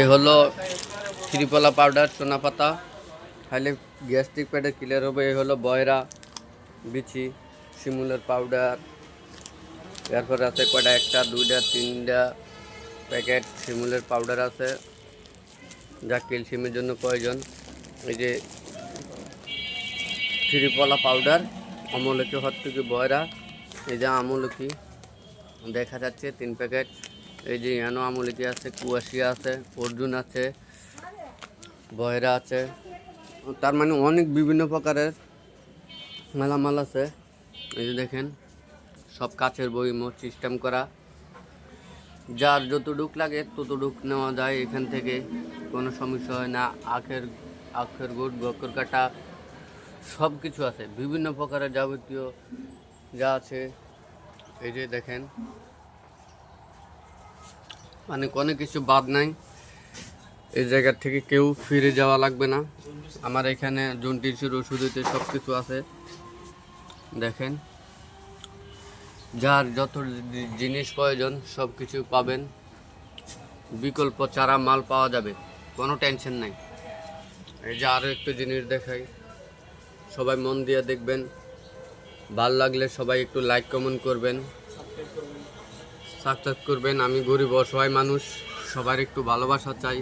এ হলো ত্রিপলা পাউডার সোনা পাতা খাইলে গ্যাস্ট্রিক প্যাডে ক্লিয়ার হবে। এ হলো বয়রা, বিচি, শিমুলের পাউডার এরপরে আছে কয়টা? একটা, দুইটা, তিনটা প্যাকেট শিমুলের পাউডার আছে, যা ক্যালসিয়ামের জন্য প্রয়োজন। এই যে ত্রিপলা পাউডার আমলকি হত্তুকি বয়রা, এই যে আমলকি, দেখা যাচ্ছে তিন প্যাকেট। এই যে ইয়ানো আমলকি আছে কুয়াশিয়া আছে, অর্জুন আছে বয়রা আছে। তার মানে অনেক বিভিন্ন প্রকারের মালামাল আছে। এই যে দেখেন, সব কাচের বই মোট সিস্টেম করা। যার যতটুক লাগে ততটুক নেওয়া যায় এখান থেকে। কোনো সমস্যা হয় না, আখের আখের গুড়, বকর কাটা সব কিছু আছে। বিভিন্ন প্রকারের যাবতীয় যা আছে। এই যে দেখেন মানে কোনো কিছু বাদ নাই। এই জায়গা থেকে কেউ ফিরে যাওয়া লাগবে না। আমার এখানে জন্টিসের ওষুধ হইতে সব কিছু আছে। দেখেন। যার যত জিনিস প্রয়োজন সব কিছু পাবেন। বিকল্প চারা, মাল পাওয়া যাবে। কোনো টেনশন নাই। এই যে আরও একটু জিনিস দেখাই। সবাই মন দিয়ে দেখবেন। ভালো লাগলে সবাই একটু লাইক কমেন্ট করবেন। সাবস্ক্রাইব করবেন, আমি গরিব অসহায় মানুষ, সবার একটু ভালোবাসা চাই।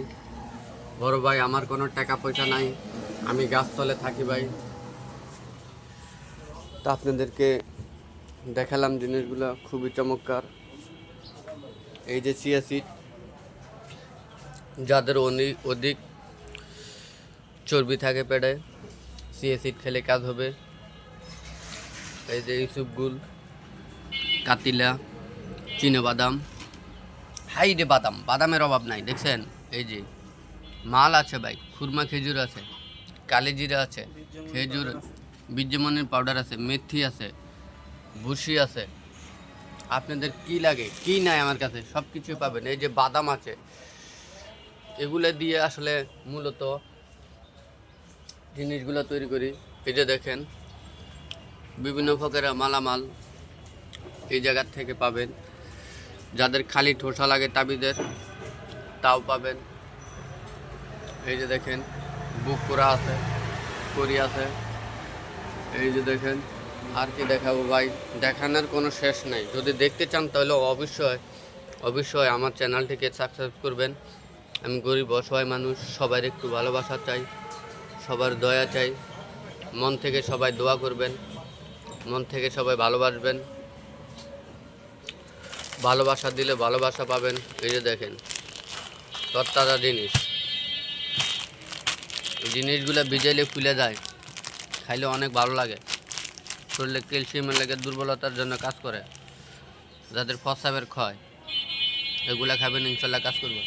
বড় ভাই, আমার কোনো টাকা পয়সা নাই, আমি গাছতলে থাকি ভাই। তা আপনাদেরকে দেখালাম জিনিসগুলো, খুবই চমৎকার। এই যে চিয়া সিট যাদের অধিক চর্বি থাকে পেটে, চিয়া সিট খেলে কাজ হবে। এই যে ইসুপগুল কাতিলা। চিনে বাদাম। হাই রে বাদাম, বাদামের অভাব নাই, দেখছেন? এই যে, মাল আছে ভাই, খুরমা খেজুর আছে, কালি জিরা আছে, খেজুর বীর্যমনের পাউডার আছে, মেথি আছে, ভুসি আছে। আপনাদের কি লাগে, কি নাই আমার কাছে সব কিছু পাবেন। এই যে বাদাম আছে, এগুলো দিয়ে আসলে মূলত জিনিসগুলো তৈরি করি। এই যে দেখেন, বিভিন্ন প্রকারের মালামাল এই জায়গার থেকে পাবেন। যাদের খালি ঠোসা লাগে তাবিদের, তাও পাবেন। এই যে দেখেন, বুক করা আছে করি আছে। এই যে দেখেন, আর কি দেখাবো ভাই? দেখানোর কোনো শেষ নাই। যদি দেখতে চান তাহলে অবশ্যই অবশ্যই আমার চ্যানেলটিকে সাবস্ক্রাইব করবেন। আমি গরিব, অসহায় মানুষ সবার একটু ভালোবাসা চাই, সবার দয়া চাই। মন থেকে সবাই দোয়া করবেন, মন থেকে সবাই ভালোবাসবেন। ভালোবাসা দিলে ভালোবাসা পাবেন, এই যে দেখেন তত্তাজা জিনিস। জিনিসগুলো ভিজাইলে ফুলে যায়, খাইলে অনেক ভালো লাগে। শরীরে ক্যালসিয়ামের লাগে দুর্বলতার জন্য কাজ করে, যাদের ফসাবের ক্ষয়, এগুলো খাবেন, ইনশাল্লাহ কাজ করবে।